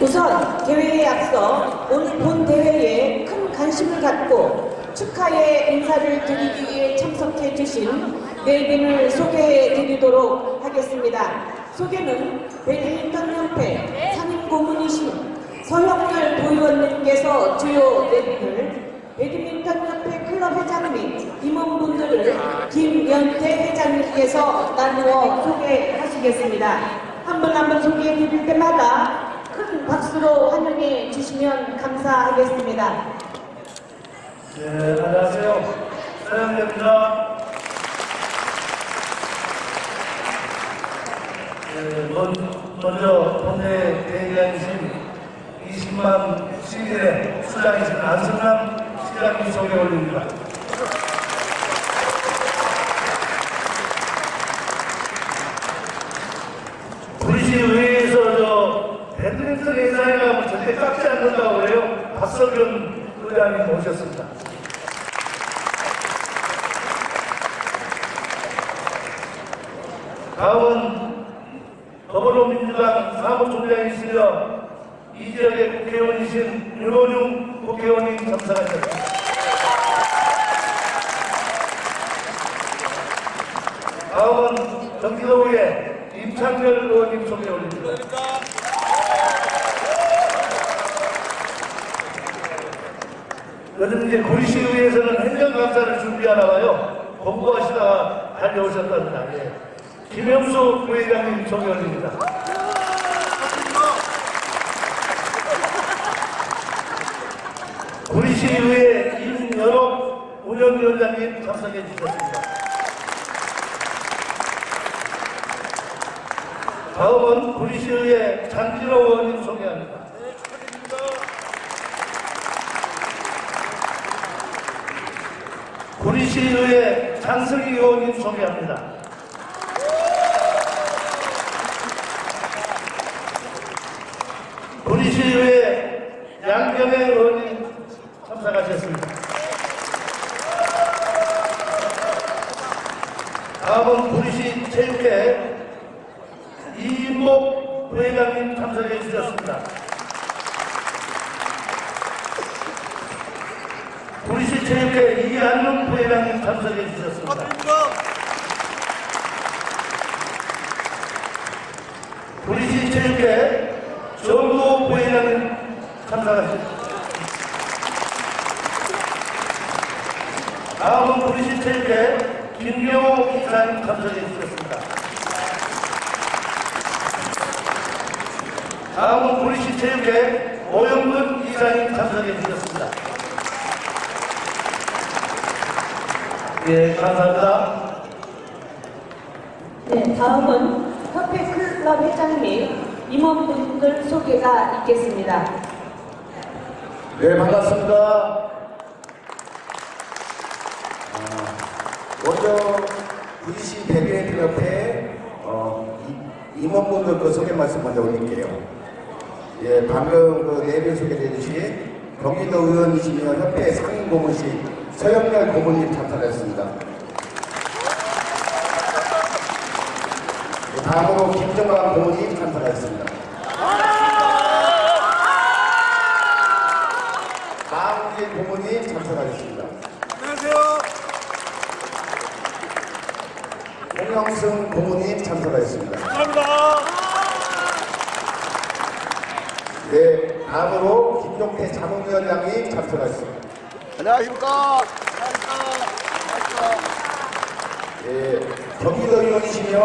우선 대회에 앞서 오늘 본 대회에 큰 관심을 갖고 축하의 인사를 드리기 위해 참석해 주신 네 분을 소개해 드리도록 하겠습니다. 소개는 배드민턴 협회 상임 고문이신 서영렬 도의원님께서 주요 네 분을 배드민턴 협회 클럽 회장 및 임원분들을 김연태 회장님께서 나누어 소개하시겠습니다. 한 분 한 분 소개해 드릴 때마다 큰 박수로 환영해 주시면 감사하겠습니다. 네, 안녕하세요. 사장입니다. 네, 먼, 먼저 동네 대회장이신 20만 시민의 수장이신 안승남 시장님 소개 올립니다. 우리시 의회에서 저 배드민턴 회장에 가면 절대 깎지 않는다고 그래요. 의장님 모셨습니다. 다음은 더불어민주당 사무총장이시며 이 지역의 국회의원이신 윤호중 국회의원님 참석하셨습니다. 다음은 경기도의회 임창렬 의원님 소개 올립니다. 이제 구리시의회에서는 행정감사를 준비하나 봐요. 공부하시다가 달려오셨답니다. 예. 김영수 부회장님 올립니다. 구리시의회 임연옥 운영위원장님 참석해 주셨습니다. 다음은 구리시의회 장진호 의원님 소개합니다. 구리시의회 장성희 의원님 소개합니다. 구리시의회 양경애 의원님 참석하셨습니다. 다음은 구리시 체육회 이인목 부회장님 참석해 주셨습니다. 구리시 체육회 이한용 부회장님 참석해 주셨습니다. 구리시 체육회 정우 부회장님 참석하셨습니다. 다음은 구리시 체육회 김경호 기사님 참석해 주셨습니다. 다음은 구리시 체육회 오영근 이사님 참석해 주셨습니다. 예, 감사합니다. 네, 다음은 협회 클럽 회장 및 임원분들 소개가 있겠습니다. 네, 반갑습니다. 아, 먼저 구리시 대비해드 협회 어, 이- 임원분들 그 소개 말씀 먼저 올릴게요. 예, 방금 그 네분 소개해 주신 경기도 의원이시며 협회 상임 고문실 서영렬 고문님 참석하셨습니다. 예, 다음으로 김정관 고문님 참석하셨습니다. 마은진 고문님 참석하셨습니다. 홍영승 고문님 참석하셨습니다. 네, 다 음으로 김용태 자문위원장님 참석하셨습니다. 안녕하십니까. 예, 경기도 의원이시며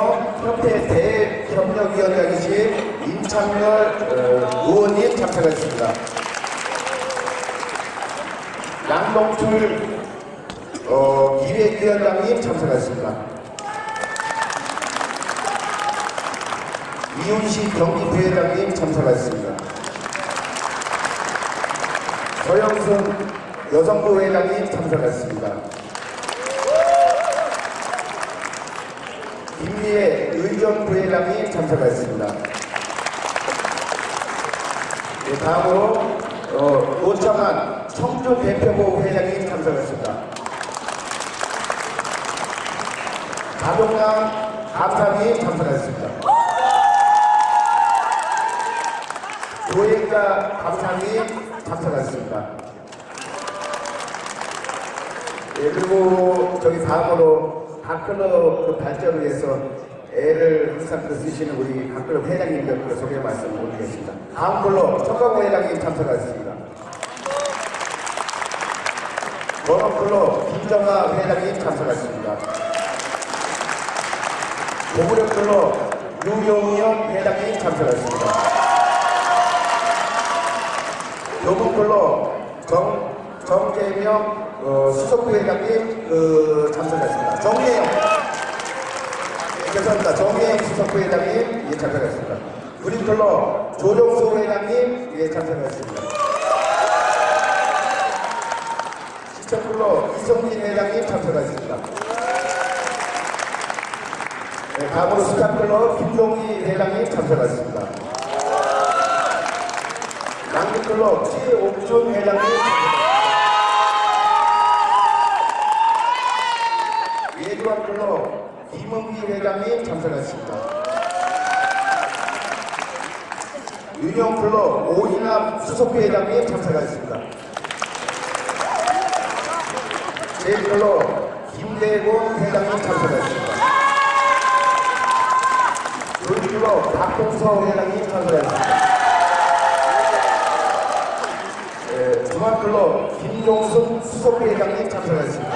협회 대협력위원장이신 임창렬 어, 의원님 참석하셨습니다. 양동출 어, 기획위원장님 참석하셨습니다. 이윤식 경기부회장님 참석하셨습니다. 서영순 여성부 회장님 참석하셨습니다. 김미애 의전 부회장님 참석하셨습니다. 네, 다음으로 어, 노창한 청주 대표부 회장님 참석하셨습니다. 가동남 감사님 참석하셨습니다. 조행자 이자 감사님 참석하셨습니다. 예, 그리고 저기 다음으로 각클럽 그 발전을 위해서 애를 항상 그 쓰시는 우리 각클럽 회장님들 그 소개 말씀 올리겠습니다. 다음 걸로 청강호 회장님 참석하셨습니다. 번호클럽 김정아 회장님 참석하셨습니다. 고구려클럽 유용현 회장님 참석하셨습니다. 교문클럽 정, 정재명 어, 수석부 회장님 그, 참석하셨습니다. 정예영 예, 죄송합니다. 정예영 수석부 회장님 예, 참석하셨습니다. 그린클럽 조정수 회장님 예, 참석하셨습니다. 시청클럽 이성진 회장님 참석하셨습니다. 네, 다음으로 스타클럽 김종희 회장님 참석하셨습니다. 낭비클럽 최옥준 회장님 참석하셨습니다. 예주왕클럽 김은기 회장님 참석하셨습니다. 윤영클럽 오인합 수석부 회장님 참석하셨습니다. 제일클럽 김대곤 회장님 참석하셨습니다. 롤클럽 박동서 회장님 참석하셨습니다. 예, 중앙클럽 김종숙 수석부 회장님 참석하셨습니다.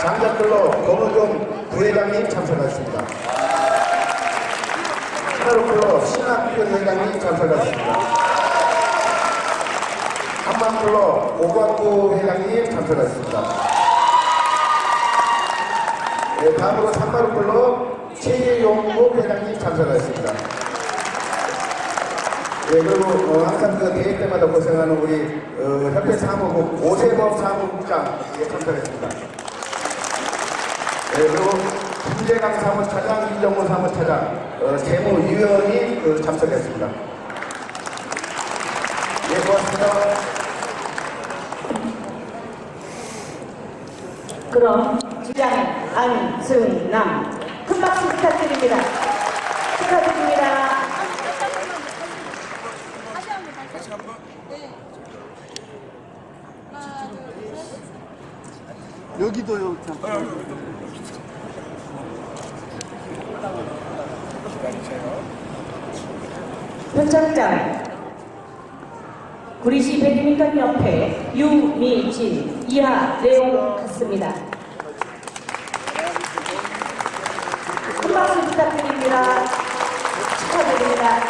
장작클럽 권호종 부회장님 참석하셨습니다. 하나로클럽 신학교 회장님 참석하셨습니다. 한만클럽 오광구 회장님 참석하셨습니다. 네, 다음으로 산마루클럽 최용국 회장님 참석하셨습니다. 예, 그리고 어, 항상 그 대회 때마다 고생하는 우리 어, 협회 사무국 오세범 사무국장 예, 참석했습니다. 예, 그리고 김재강 사무차장, 이정호 사무차장, 어, 재무위원이 그, 참석했습니다. 예, 고맙습니다. 그럼 주장 안승남 큰 박수 부탁드립니다. 다시 한 번. 네. 하나, 둘, 셋. 여기도요. 참. 현장장 구리시 배드민턴 협회 유미진 이하 내용 같습니다. 큰 박수 부탁드립니다. 축하드립니다.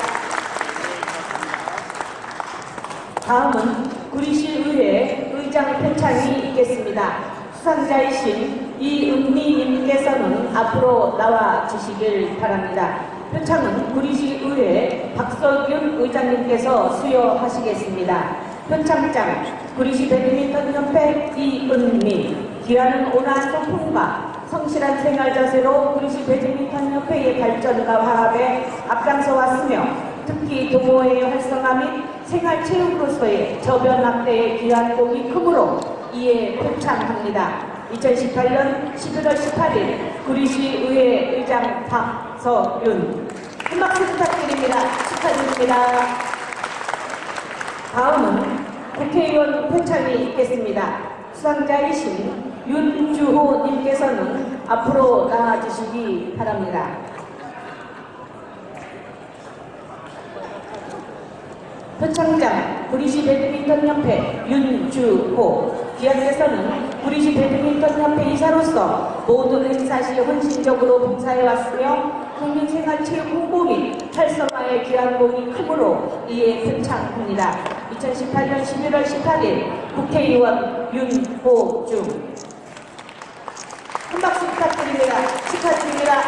다음은 구리시 의회 의장 표창이 있겠습니다. 수상자이신 이은미님께서는 앞으로 나와 주시길 바랍니다. 표창은 구리시의회 박석윤 의장님께서 수여하시겠습니다. 표창장 구리시 배드민턴 협회 이은미 귀하는 온화한 성품과 성실한 생활 자세로 구리시 배드민턴 협회의 발전과 화합에 앞장서 왔으며 특히 동호회의 활성화 및 생활체육으로서의 저변 확대에 귀한 공이 크므로 이에 표창합니다. 2018년 11월 18일 구리시 의회 의장 박서윤 한 박수 부탁드립니다. 축하드립니다. 다음은 국회의원 표창이 있겠습니다. 수상자이신 윤주호 님께서는 앞으로 나와주시기 바랍니다. 표창장 구리시 배드민턴 협회 윤주호 기원께서는 구리시 배드민턴 협회 이사로서 모든 행사 시 헌신적으로 봉사해 왔으며 국민생활체육 홍보 및 활성화에 귀한 공이 크므로 이에 표창합니다. 2018년 11월 18일 국회의원 윤호중 한 박수 부탁드립니다. 축하드립니다.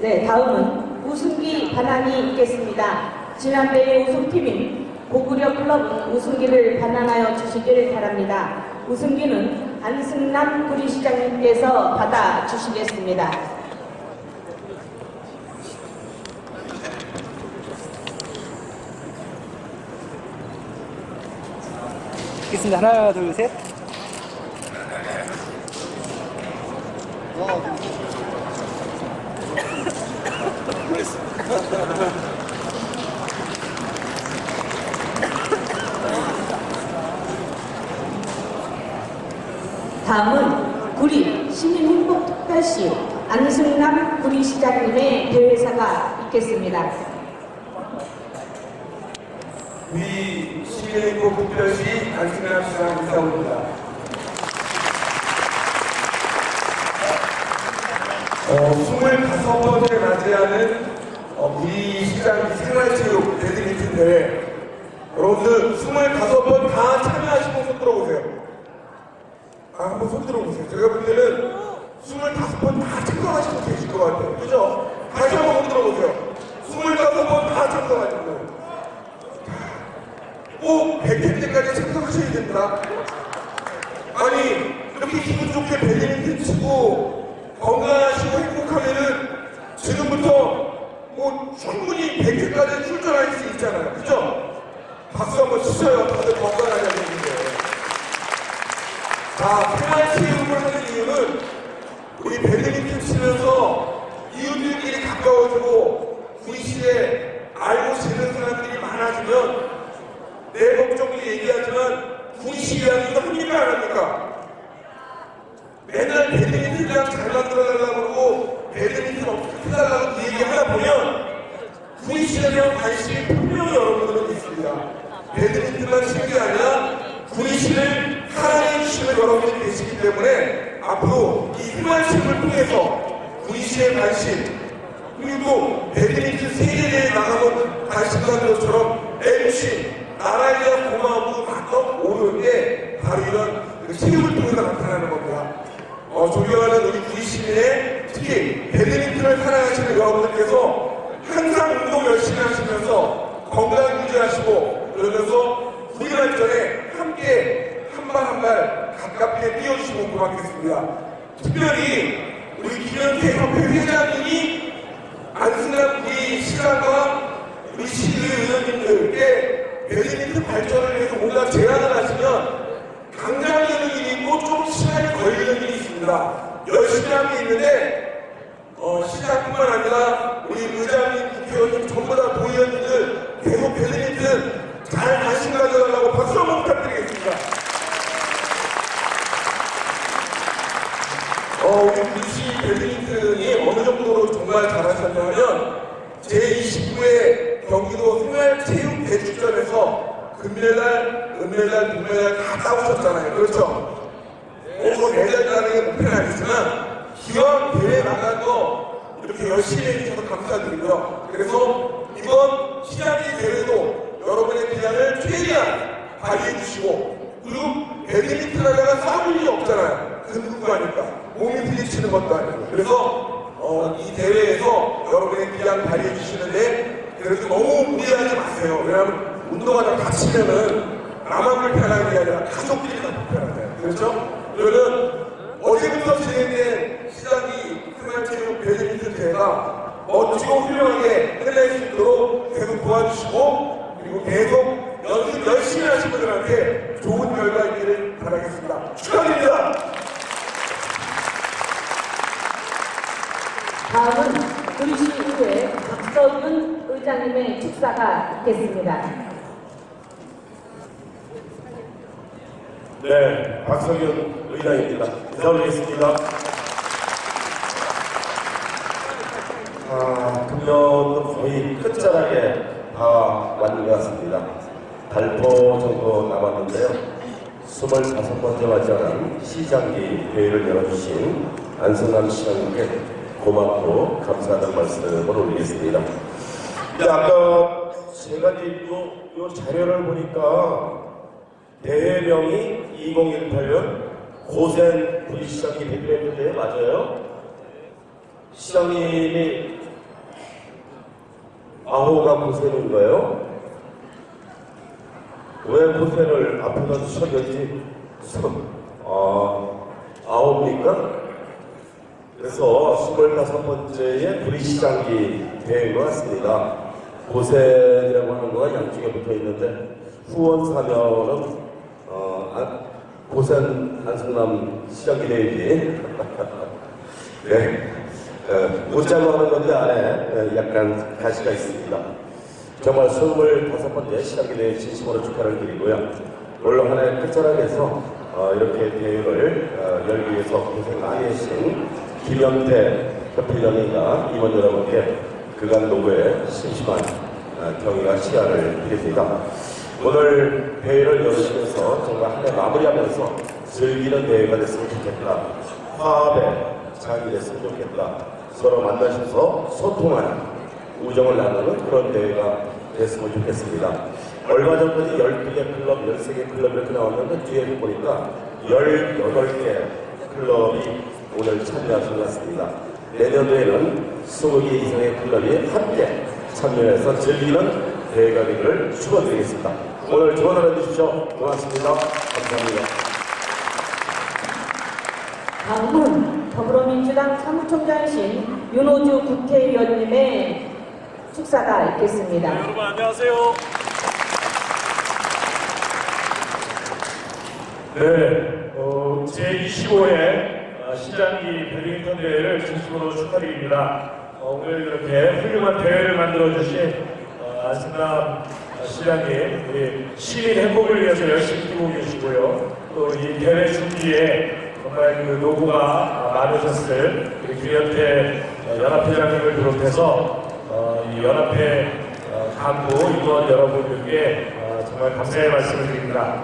네, 다음은 우승기 반환이 있겠습니다. 지난대회 우승팀인 고구려 클럽은 우승기를 반환하여 주시길 바랍니다. 우승기는 안승남 구리시장님께서 받아 주시겠습니다. 있겠습니다. 하나, 둘, 셋. 다음은 구리 시민행복특별시 안승남 구리시장님의 대회사가 있겠습니다. 우리 시민행복 특별시 안승남 시장 이사입니다. 어, 25번째 맞이하는 어, 우리 시장 생활체육 배드민턴 대회 여러분들 25번 다 참여하시고 손 들어보세요. 아, 한번 손 들어보세요. 제가 볼 때는 25번 다 참석하시고 계실 것 같아요. 그죠? 다시 한번 손 들어보세요. 25번 다 참석하시고. 꼭 100회 때까지 참석하셔야 됩니다. 아니, 이렇게 기분 좋게 배드민턴 치고 건강하시고 행복하면은 지금부터 뭐 충분히 100회까지 출전할 수 있잖아요. 그죠? 박수 한번 치셔요. 다들 건강하게 자, 생활체육을 하는 이유는 우리 배드민턴 치면서 이웃들끼리 가까워지고 우리 시대에 알고 지는 사람들이 많아지면 내 걱정도 얘기하지만 군시 이야기가 합니까 안 합니까? 맨날 배드민턴이랑 잘 만들어달라고 그러고 배드민턴 어떻게 해달라고 그 얘기 하다 보면 군시에 대한 관심이 분명히 여러분들은 있습니다. 배드민턴만 게 아니라 군시 를 사랑해 주시는 여러분들이 계시기 때문에 앞으로 이 희망심을 통해서 군시의 관심 그리고 또 배드민턴 세계대회에 나가면 관심 가는 것처럼 MC 나라에 대한 고마움도 막nok 오르는 게 바로 이런 그 체육을 통해서 나타나는 겁니다. 어, 존경하는 우리 구리 시민의 특히 배드민턴을 사랑하시는 여러분들께서 항상 운동 열심히 하시면서 건강 유지하시고 그러면서 우리 발전에 함께 한 발 한 발 가깝게 뛰어주시면 고맙겠습니다. 특별히 우리 김현태 협회 회장님이 안승남 우리 시장과 우리 시의회 의원님들께 배드민턴 발전을 위해서 뭔가 제안을 하시면 당장되는 일이 있고 좀 시간이 걸리는 일이 있습니다. 열심히 하고 있는데 어, 시장뿐만 아니라 우리 의장님, 국회의원님 전부 다 도의원님들 계속 배드민턴 잘 관심 가져달라고 박수 한번 부탁드리겠습니다. 어, 우리 구시 배드민턴이 어느 정도로 정말 잘하셨냐면 제29회 경기도 생활체육 대축전에서 금메달, 은메달, 동메달 다 따오셨잖아요. 그렇죠? 뭐 메달 따는 게 목표는 아니지만 기왕 대회 나간 거 이렇게 열심히 해주셔서 감사드리고요. 그래서 이번 시장의 대회도 여러분의 기량을 최대한 발휘해 주시고 그리고 배드민턴 하다가 싸울 일이 없잖아요. 근국가니까 몸이 부딪히는 것도 아니고 그래서 어, 이 대회에서 여러분의 기량 발휘해 주시는데 그래도 너무 무리하지 마세요. 왜냐하면 운동하다 다치면은 나만 불편한 게 아니라 가족들이 다 불편하잖아요. 그렇죠? 그러면 어제부터 진행된 시장이 생활체육 배드민턴 대회가 멋지고 훌륭하게 끝낼 수 있도록 계속 도와주시고 그리고 계속 연습 열심히 하신 분들한테 좋은 결과 있기를 바라겠습니다. 축하드립니다. 다음은 구리시의회 박서윤 의장님의 축사가 있겠습니다. 네, 박성윤 의장입니다. 인사 올리겠습니다. 아, 금년도 거의 끝자락에 다 왔는 것 같습니다. 달포 정도 남았는데요. 25번째 맞이하는 시장기 대회를 열어주신 안성남 시장님께 고맙고 감사하다는 말씀을 올리겠습니다. 아까 제가 요, 요 자료를 보니까 대회명이 2018년 고센 부시장이 대표했는데 맞아요? 시장님이 아호가 고센인가요? 왜 고센을 앞에다 주셔야지 아, 아홉입니까? 그래서 25번째의 부리시장기 대회인 것 같습니다. 고센이라고 하는 거가 양쪽에 붙어 있는데 후원 사면은 어, 안- 고센 안성남 시장기 대회지. 네. 어, 웃자고 하는 건데 안에 어, 약간 가시가 있습니다. 정말 25번째 시작일에 진심으로 축하를 드리고요. 물론 한해 끝자락에서 어, 이렇게 대회를 어, 열기 위해서 고생 많이 하신 김영태 협회장님과 임원 여러분께 그간 노고에 심심한 어, 경의와 시간을 드립니다. 오늘 대회를 열으시면서 정말 한 해 마무리하면서 즐기는 대회가 됐으면 좋겠다. 화합의 장이 됐으면 좋겠다. 서로 만나셔서 소통하는 우정을 나누는 그런 대회가 됐으면 좋겠습니다. 얼마 전까지 12개 클럽, 13개 클럽 이렇게 나왔는데 뒤에 보니까 18개 클럽이 오늘 참여하신 것 같습니다. 내년도에는 20개 이상의 클럽이 함께 참여해서 즐기는 대회가 되기를 축원드리겠습니다. 오늘 좋은 하루 되십시오. 고맙습니다. 감사합니다. 다음은 더불어민주당 사무총장이신 윤호주 국회의원님의 축사가 있겠습니다. 여러분 안녕하세요. 네, 어, 제25회 시장기 배드민턴 대회를 진심으로 축하드립니다. 어, 오늘 이렇게 훌륭한 대회를 만들어주신 어, 안승남 시장님, 우리 시민 행복을 위해서 열심히 뛰고 계시고요. 또 이 대회 준비에 정말 그 노고가 많으셨을 우리 김현태 어, 연합회장님을 비롯해서 어, 이 연합회 어, 간부 임원 여러분들께 어, 정말 감사의 말씀을 드립니다.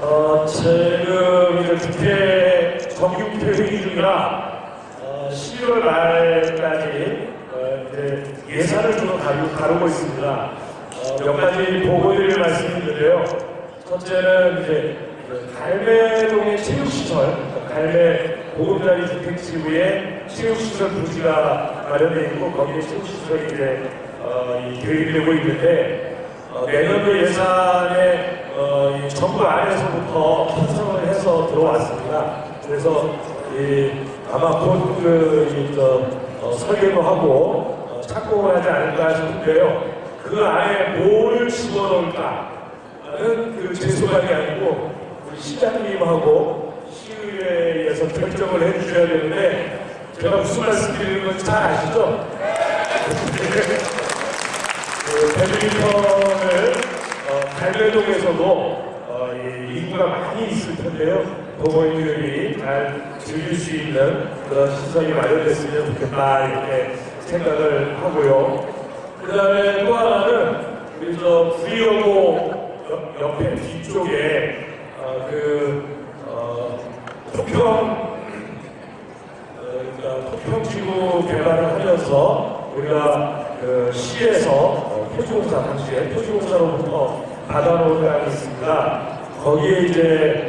어, 지금 이제 국회 정기국회 회의 중이라 어, 11월 말까지 어, 이제 예산을 좀 다루, 다루고 있습니다. 어, 몇 가지 보고드릴 있는데요. 첫째는 이제 그 갈매동의 체육시설, 갈매 보금자리 주택지구에 체육시설 부지가 마련되어 있고 거기에 체육시설이 이제 어, 이 계획이 되고 있는데 어, 내년도 예산에 어, 이 정부 안에서부터 편성을 해서 들어왔습니다. 그래서 이, 아마 곧그 이, 저, 어, 설계도 하고 어, 착공을 하지 않을까 싶은데요. 그 안에 뭘 집어넣을까? 는 그 제 소관이 아니고 우리 시장님하고 시의회에서 결정을 해주셔야 되는데 제가 무슨 말씀 드리는 건지 잘 아시죠? 그 배드민턴을 어, 갈매동에서도 어, 이 인구가 많이 있을 텐데요. 도모인들이 잘 즐길 수 있는 그런 시설이 마련됐으면 좋겠다 이렇게 생각을 하고요. 그 다음에 또 하나는 우리 저 구리여고 옆- 옆에 뒤쪽에 어, 그 어, 토평 어, 그러니까 토평지구 개발을 하면서 우리가 그 시에서 어, 표지공사 당시에 표지공사로부터 받아놓은 땅이 있습니다. 거기에 이제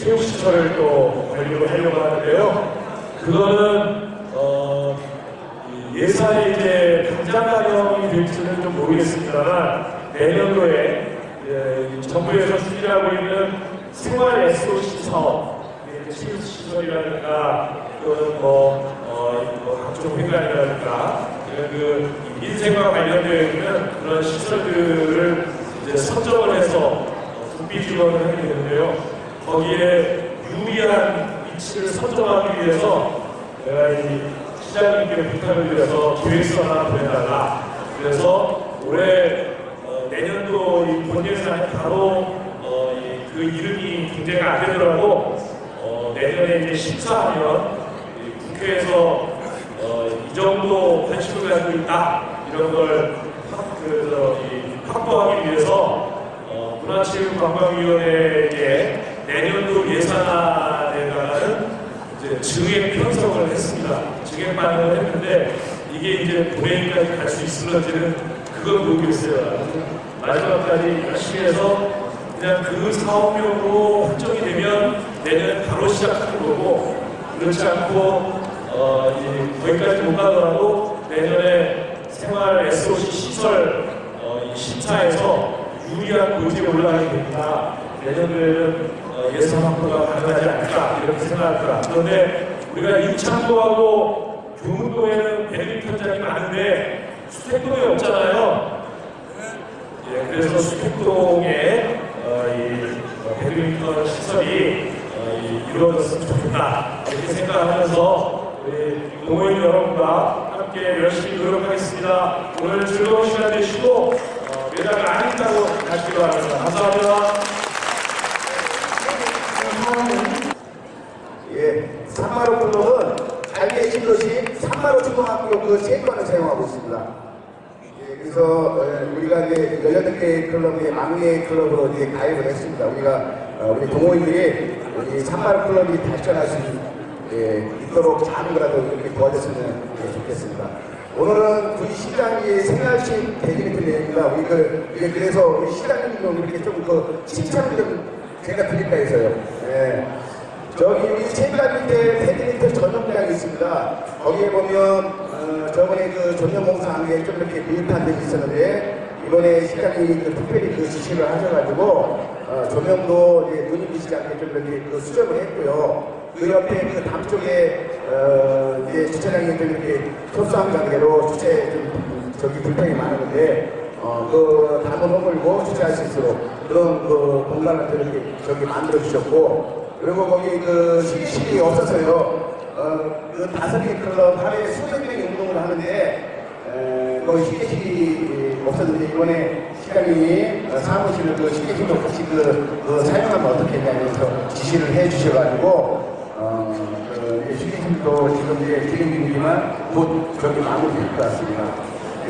그이 체육시설을 또 관리를 하려고 하는데요. 그거는 어, 이 예산이 이제 당장 반영이 될지는 좀 모르겠습니다만 내년도에 예, 이 정부에서 추진하고 있는 생활 SOC 사업, 예, 체육 시설이라든가 또는 뭐, 어, 뭐 각종 회관이라든가 이런 그 인생과 관련되어 있는 그런 시설들을 이제 선정을 해서 어, 국비 지원을 하게 되는데요. 거기에 유리한 위치를 선정하기 위해서 내가 이 시장님께 부탁을 드려서 기획서 하나 보내달라. 그래서 올해 어, 내년도 이 본예산에 바로 어, 이, 그 이름이 등재가 안 되더라도 어, 내년에 이제 심사하면 이 국회에서 어, 이 정도 관심을 가지고 있다 이런 걸 확, 그, 저, 이, 확보하기 위해서 어, 문화체육관광위원회에 내년도 예산안에다가는 이제 증액 편성을 했습니다. 증액 반응을 했는데 이게 이제 본회의까지 갈 수 있을런지는 그건 모르겠어요. 마지막까지 열심히 해서 그냥 그 사업용으로 확정이 되면 내년 바로 시작하는 거고 그렇지 않고 어, 이 거기까지 못 가더라도 내년에 생활 SOC 시설 어, 이 심사에서 유리한 고지에 올라가게 됩니다. 내년도에는 어, 예산 확보가 가능하지 않을까 이렇게 생각합니다. 그런데 우리가 임창도하고 교문도에는 배드민턴장이 많은데 수택동에 없잖아요. 예, 그래서 수택동에 어, 이 어, 배드민턴 시설이 어, 이, 이루어졌으면 좋겠다 이렇게 생각하면서 우리 동호인 여러분과 함께 열심히 노력하겠습니다. 오늘 즐거운 시간 되시고 어, 매달 안 있다고 가시기 바랍니다. 감사합니다. 예, 산마루 클럽은 잘 계신 것이 산마루 초등학교 그 체육관을 사용하고 있습니다. 예, 그래서 어, 우리가 이제 18개 클럽의 막내 클럽으로 이제 가입을 했습니다. 우리가 어, 우리 동호인들이 우리 산마루 클럽이 발전할 수 예, 있도록 작은 거라도 이렇게 도와줬으면 예, 좋겠습니다. 오늘은 우리 시장의 생활식 배드민턴 대회입니다. 우리 그, 예, 그래서 우리 시장님 좀 이렇게 좀 그 칭찬을 좀 제가 드릴까 해서요. 예. 저기 체육관 밑에 배드민턴 전용장이 있습니다. 거기에 보면 어, 저번에 그 전용공사한 게좀 이렇게 미흡한 데이 있었는데 이번에 시장이 그 특별히 그 지시를 하셔가지고 어, 조명도 이제 눈이 비치지 않게 좀 이렇게 그 수정을 했고요. 그 옆에 그 담 쪽에 어, 이제 주차장이 좀 이렇게 협소한 관계로 주차에 좀 저기 불편이 많았는데 어, 그 담을 허물고 주차할 수 있도록 그런 그 공간을 또 이렇게 저기 만들어 주셨고 그리고 거기 그 시기실이 없어서요. 어, 그 다섯 개 클럽 하루에 수백 명이 운동을 하는데 에, 거기 시계실이 없었는데 이번에 시장님이 어, 사무실을 그 시계실도 같이 그, 그 사용하면 어떻겠냐면서 지시를 해 주셔가지고 어, 그 시계실도 지금 이제 진행 중이지만 곧 저기 마무리될 것 같습니다.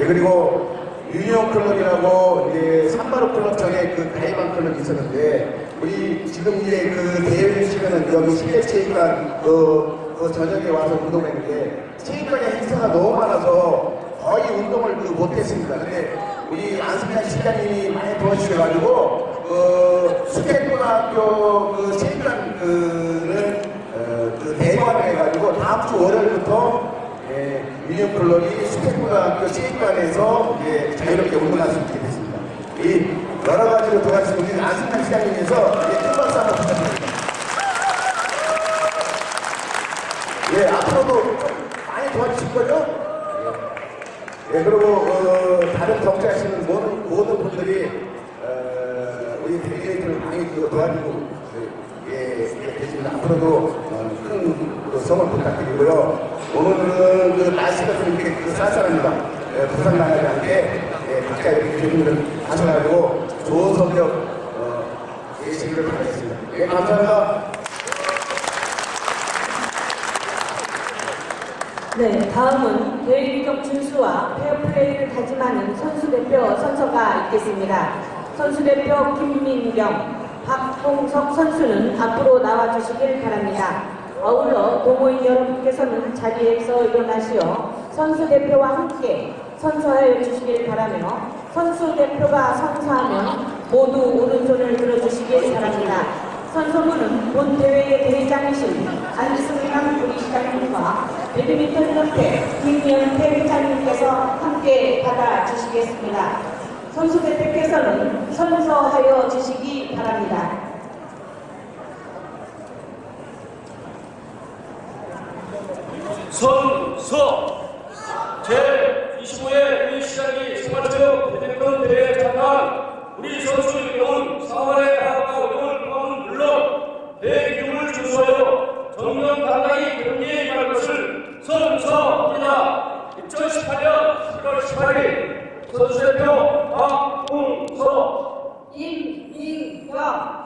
예, 그리고 유니온 클럽이라고 이제 산바로 클럽 전에 그 가입한 클럽이 있었는데 우리 지금 이제 그 대회 시간은 여기 실내 체육관 그, 그 저녁에 와서 운동했는데 체육관에 행사가 너무 많아서 거의 운동을 그 못했습니다. 근데 우리 안승찬 시장님이 많이 도와주셔가지고 그 수태고등학교 그 체육관 그를 어, 그 대관을 해가지고 다음 주 월요일부터 예, 유니온 클럽이 수태고등학교 체육관에서 이제 자유롭게 운동할 수 있게 됐습니다. 이 여러 가지로 도와주신 우리 안승찬 시장님께서 이제 큰 박수 한번 부탁드립니다. 예, 앞으로도 많이 도와주실 거죠? 예, 그리고 어, 다른 적재하시는 모든, 모든 분들이 어, 우리 데리게이트를 많이 그 도와주고 예, 예, 계십니다. 앞으로도 어, 큰 그, 성을 부탁드리고요. 오늘은 그 날씨가 좀 이렇게 그 쌀쌀합니다. 예, 부산 나가지 않게 예, 각자 이렇게 준비를 하셔가지고 좋은 성적 어, 예시기를 바라겠습니다. 예, 감사합니다. 네, 다음은 대회기적 준수와 페어플레이를 다짐하는 선수대표 선서가 있겠습니다. 선수대표 김민경, 박봉석 선수는 앞으로 나와주시길 바랍니다. 아울러 동호인 여러분께서는 자리에서 일어나시어 선수 대표와 함께 선서하여 주시길 바라며 선수 대표가 선서하면 모두 오른손을 들어주시길 바랍니다. 선서문은 본 대회의 대회장이신 안승남 우리시장님과 배드민턴 협회 김연태 회장님께서 함께 받아주시겠습니다. 선수 대표께서는 선서하여 주시기 바랍니다. 선서 제25회 우리시장이 생활체육 배드민턴 대회에 참가한 우리 선수의 경우는 4월에 하가 운동을 포함은 물론 대회 기준을 준수하여 정면 당당히 경기에 임할 것을 선서합니다. 2018년 10월 18일 선수대표 박홍서 임민경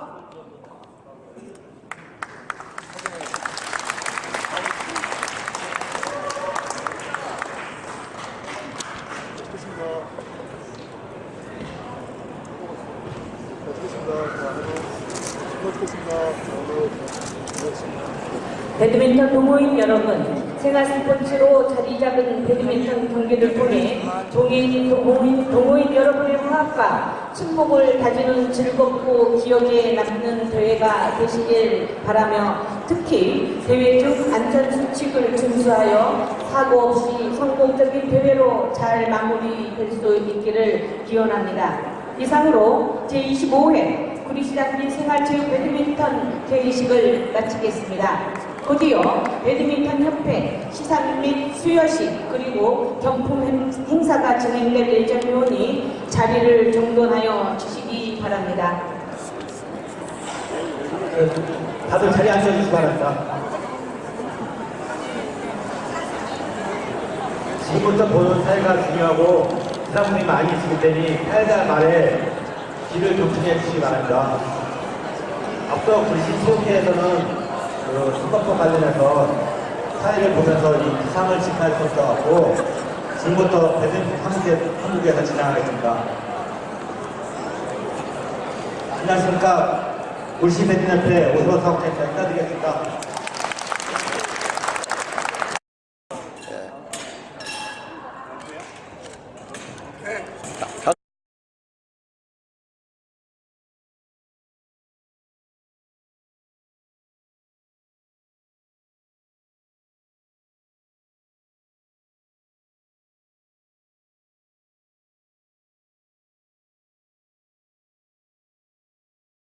배드민턴 동호인 여러분, 생활 스포츠로 자리 잡은 배드민턴 경기를 통해 동인, 동호인, 동호인 여러분의 화합과 친목을 다지는 즐겁고 기억에 남는 대회가 되시길 바라며 특히 대회 중 안전 수칙을 준수하여 사고 없이 성공적인 대회로 잘 마무리될 수 있기를 기원합니다. 이상으로 제25회 구리시장기 생활체육 배드민턴 개회식을 마치겠습니다. 곧이어 배드민턴 협회 시상 및 수여식 그리고 경품 행- 행사가 진행될 예정이오니 자리를 정돈하여 주시기 바랍니다. 다들 자리에 앉아주시기 바랍니다. 지금부터 보는 사회가 중요하고 부상분이 많이 있을 테니 사회자 말에 귀를 경청해 주시기 바랍니다. 앞서 불신 소개에서는 그 선거법 관련해서 사회를 보면서 이 부상을 직할 수 없어갖고 지금부터 배드민턴 한국에, 한국에서 진행하겠습니다. 안녕하십니까. 울시 배드민턴 오세호 사업자입니다. 인사드리겠습니다.